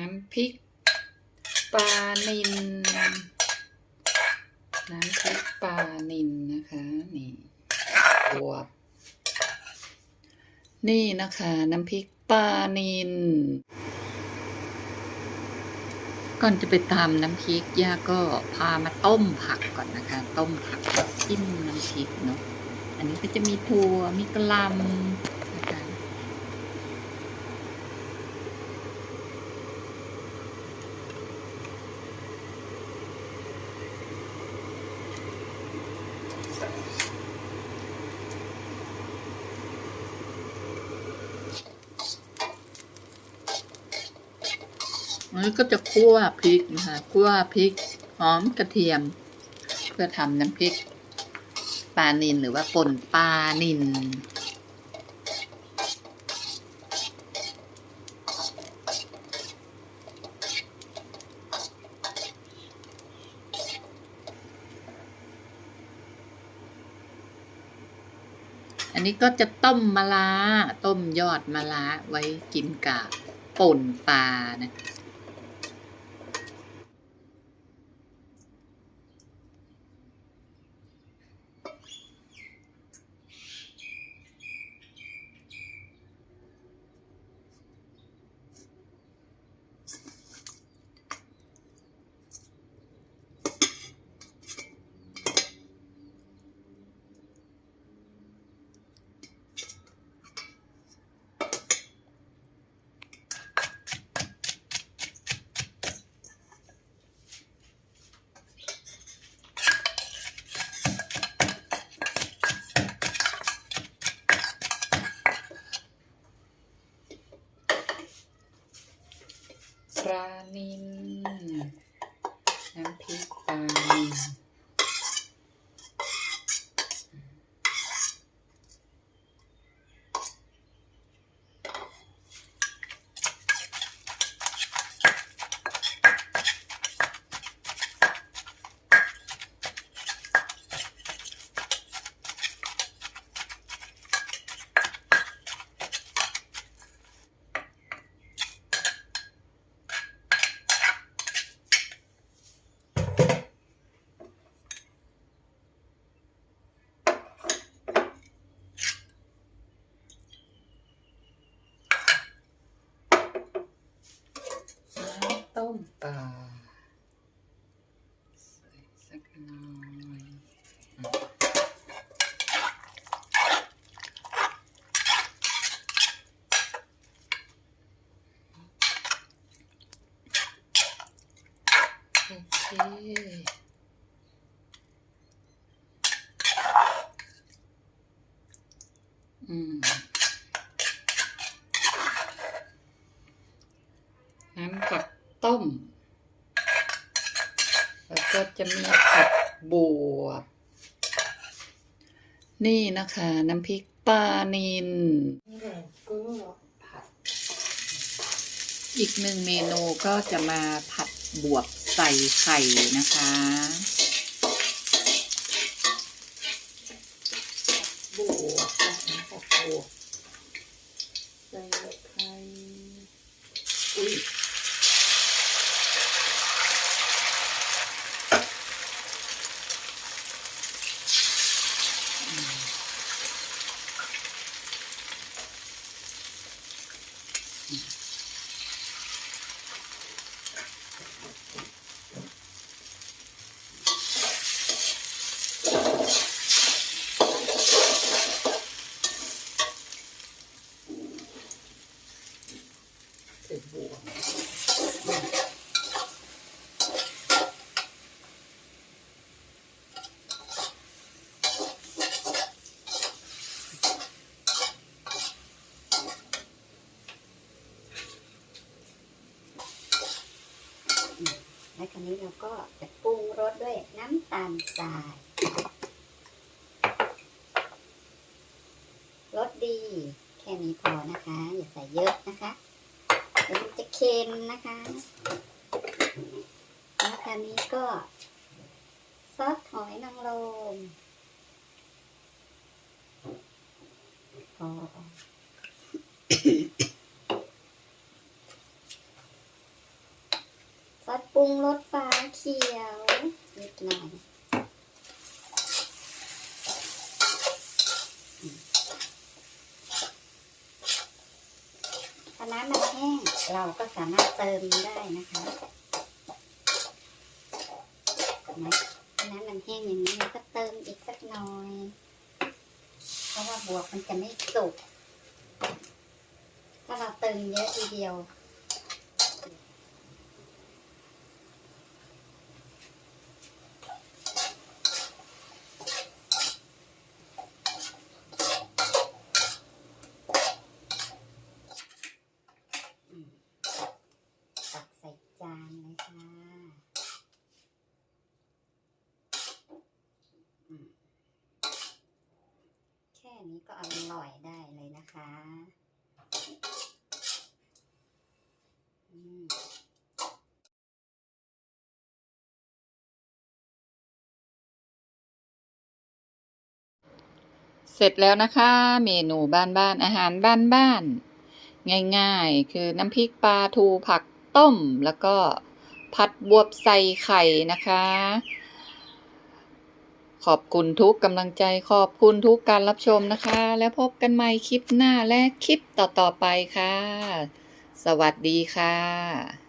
น้ำพริกปลานิลน้ำพริกปลานิลนะคะ นี่บวบนี่นะคะ น้ำพริกปลานิลก่อนจะไปตามน้ำพริกย่าก็พามาต้มผักก่อนนะคะ ต้มผักจิ้มน้ำพริกเนาะอันนี้ก็จะมีถั่วมีกระลำ นี้ก็จะคั่วพริกนะคะคั่วพริกหอมกระเทียม เพื่อทำน้ำพริกปลานินหรือว่าป่นปลานินอันนี้ก็จะต้มมะระต้มยอดมะระไว้กินกับป่นปลานะานินำพริกปลานิลน้ำ ต้มปลาใส่สักหน่อยโอเคอืมน้ำผัก ต้ม แล้วก็จะมีผักบวบ นี่นะคะ น้ำพริกปลานินแล้วก็ผัดอีกหนึ่งเมนูก็จะมาผัดบวบใส่ไข่นะคะ บวบนะคะผัดบวบใส่ไข่อุ้ย และคราวนี้เราก็จะปรุงรสด้วยน้ำตาลทรายรสดี แค่นี้พอนะคะ อย่าใส่เยอะนะคะเดี๋ยวมันจะเค็มนะคะ แล้วคราวนี้ก็ซอสหอยนางรมพอ ปรุงรสฟ้าเขียวนิดหน่อยถ้าน้ำมันแห้งเราก็สามารถเติมได้นะคะนไหมถ้าน้ำมันแห้งอย่างนี้ก็เติมอีกสักหน่อย เพราะว่าบวกมันจะไม่สุก ถ้าเราเติมเยอะทีเดียว อืมตักใส่จานเลยค่ะอืมแค่ นี้ก็อร่อยได้เลยนะคะเสร็จแล้วนะคะ เมนูบ้านๆอาหารบ้านๆง่ายๆ คือน้ำพริกปลาทูผักต้ม แล้วก็ผัดบวบใส่ไข่นะคะ ขอบคุณทุกกำลังใจขอบคุณทุกการรับชมนะคะ แล้วพบกันใหม่คลิปหน้าและคลิปต่อๆไปค่ะ สวัสดีค่ะ